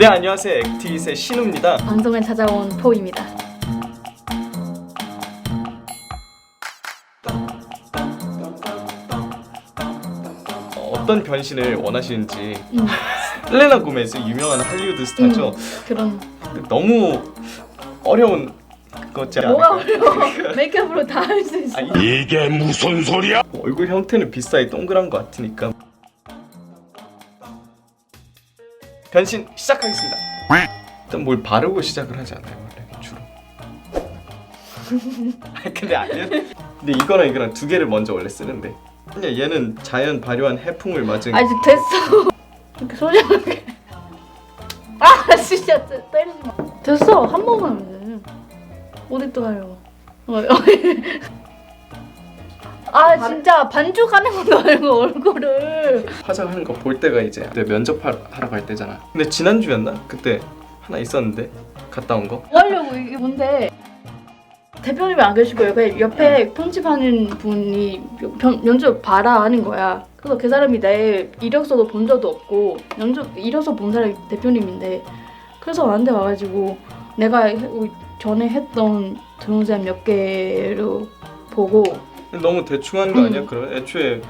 네 안녕하세요 액티스의 신우입니다. 방송에 찾아온 포입니다. 어, 어떤 변신을 원하시는지 음, 셀레나 고메즈 유명한 할리우드 스타죠. 그런 너무 어려운 거지 뭐가 않을까? 어려워? 메이크업으로 다 할 수 있어. 아, 이 이게 무슨 소리야? 얼굴 형태는 비싸게 동그란 것 같으니까 변신 시작하겠습니다. 일단 뭘 바르고 시작을 하지 않아요 원래 주로. 아니, 근데 아니야. 근데 이거랑 이거랑 두 개를 먼저 원래 쓰는데 그냥 얘는 자연 발효한 해풍을 맞은 아직 됐어. 이렇게 소중하게. 아 진짜 때- 때리지 마. 됐어 한 번만 하면 돼. 어디 또 하려고? 어, 어. 아 진짜 반죽하는 것도 말고 얼굴을 화장하는 거 볼 때가 이제 내 면접 하- 하러 갈 때잖아. 근데 지난주였나? 그때 하나 있었는데 갔다 온 거. 뭐 하려고 이게 뭔데? 대표님이 안 계시고 옆에 옆에 편집하는 분이 면- 면접 봐라 하는 거야. 그래서 그 사람이 내 이력서도 본 적도 없고 면접 이력서 본 사람이 대표님인데 그래서 나한테 와가지고 내가 해- 전에 했던 동영상 몇 개로 보고 너무 대충 한거 음. 아니야? 그럼 애초에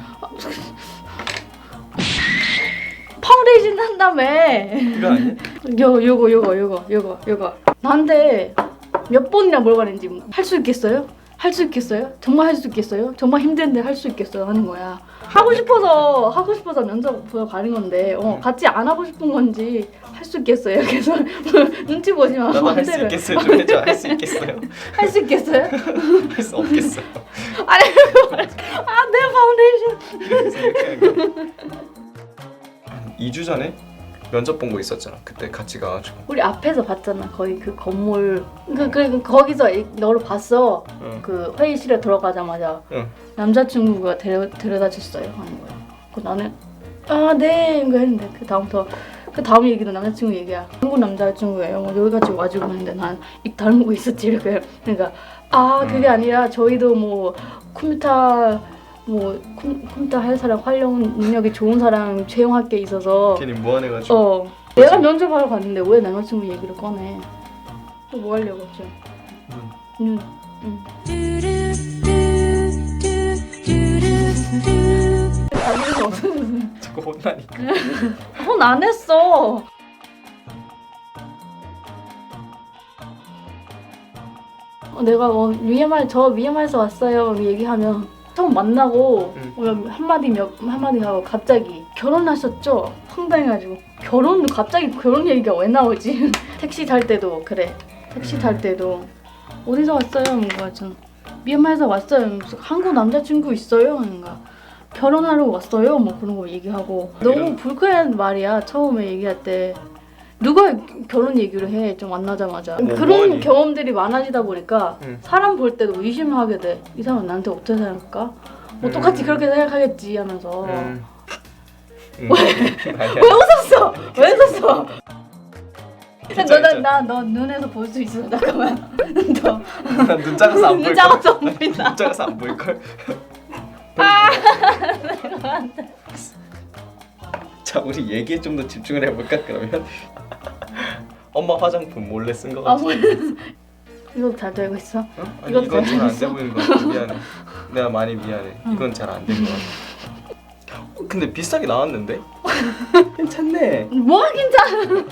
파운데이션 한다며. 이거 아니야? 요 요거 요거 요거 요거 요거 나한테 몇 번이나 물어봤는지 할 수 있겠어요? 할 수 있겠어요? 정말 할 수 있겠어요? 정말 힘든데 할 수 있겠어요? 하는 거야. 하고 싶어서 하고 싶어서 면접 보러 가는 건데 어, 같이 안 하고 싶은 건지 할 수 있겠어요? 그래서 눈치 보지 마. 나도 할수 마음대로. 있겠어요. 좀 해줘. 할 수 있겠어요. 할 수 있겠어요? 할 수 없겠어요. 아니 아내 파운데이션. 그래서 이렇게 한 거. 한 2주 전에 면접 본 거 있었잖아. 그때 같이 가가지고. 우리 앞에서 봤잖아. 거의 그 건물 그, 그, 그 거기서 이- 너를 봤어. 응. 그 회의실에 들어가자마자 응. 남자친구가 데려, 데려다 줬어요 하는 거야. 그 나는 아네 이거 했는데 그 다음부터 그 다음 얘기도 남자친구 얘기야. 한국 남자친구예요. 뭐 여기까지 와주고 했는데 난 입 다물고 있었지 이렇게. 그러니까 아 그게 음. 아니라 저희도 뭐 컴퓨터 뭐 컴, 컴퓨터 할 사람 활용 능력이 좋은 사람 채용할 게 있어서 괜히 무안해가지고. 어 내가 면접하러 갔는데 왜 남자친구 얘기를 꺼내? 또 뭐 하려고 했지? 음. 눈. 응. 자기는 없어. 자꾸 혼나니까. 혼안 했어. 어, 내가 뭐 위에말 저 위에말에서 왔어요 얘기하면 처음 만나고 응. 어, 한마디 몇 한마디 하고 갑자기 결혼하셨죠? 황당해가지고 결혼 갑자기 결혼 얘기가 왜 나오지? 택시 탈 때도 그래 택시 탈 때도 어디서 왔어요? 뭔가 좀 미얀마에서 왔어요. 무슨 한국 남자친구 있어요? 뭔가 결혼하러 왔어요? 뭐 그런 거 얘기하고 너무 불쾌한 말이야 처음에 얘기할 때 누가 결혼 얘기를 해 좀 만나자마자 뭐, 그런 뭐하니? 경험들이 많아지다 보니까 응. 사람 볼 때도 의심하게 돼 이 사람 나한테 어떻게 생각할까? 뭐 똑같이 음. 그렇게 생각하겠지 하면서 음. 음. 왜 웃었어? 왜 웃었어? 너나너 눈에서 볼 수 있어 잠깐만 너 난눈 작아서 안 보일 눈 걸. 작아서 안 보인다 눈 작아서 안 보일 걸. 아! 자 우리 얘기에 좀 더 집중을 해볼까 그러면 엄마 화장품 몰래 쓴 거 아 같아. 뭐야 이거 잘 되고 있어? 어? 아니 이건 이건 잘안돼 잘했어. 보이는 거 같아. 미안해. 내가 많이 미안해. 이건 잘 안 된 거 같아. 어, 근데 비싸게 나왔는데? 괜찮네. 뭐가 괜찮아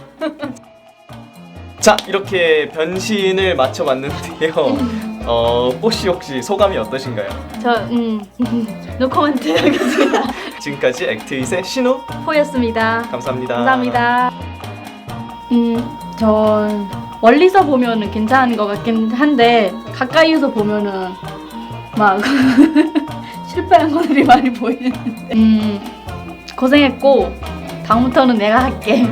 자 이렇게 변신을 맞춰봤는데요. 어 뽀씨 혹시 소감이 어떠신가요? 저 음 노코멘트 하겠습니다. 지금까지 액트잇의 신우 포였습니다. 감사합니다. 감사합니다. 음 전 멀리서 보면은 괜찮은 것 같긴 한데 가까이에서 보면은 막 실패한 것들이 많이 보이는데. 음 고생했고 다음부터는 내가 할게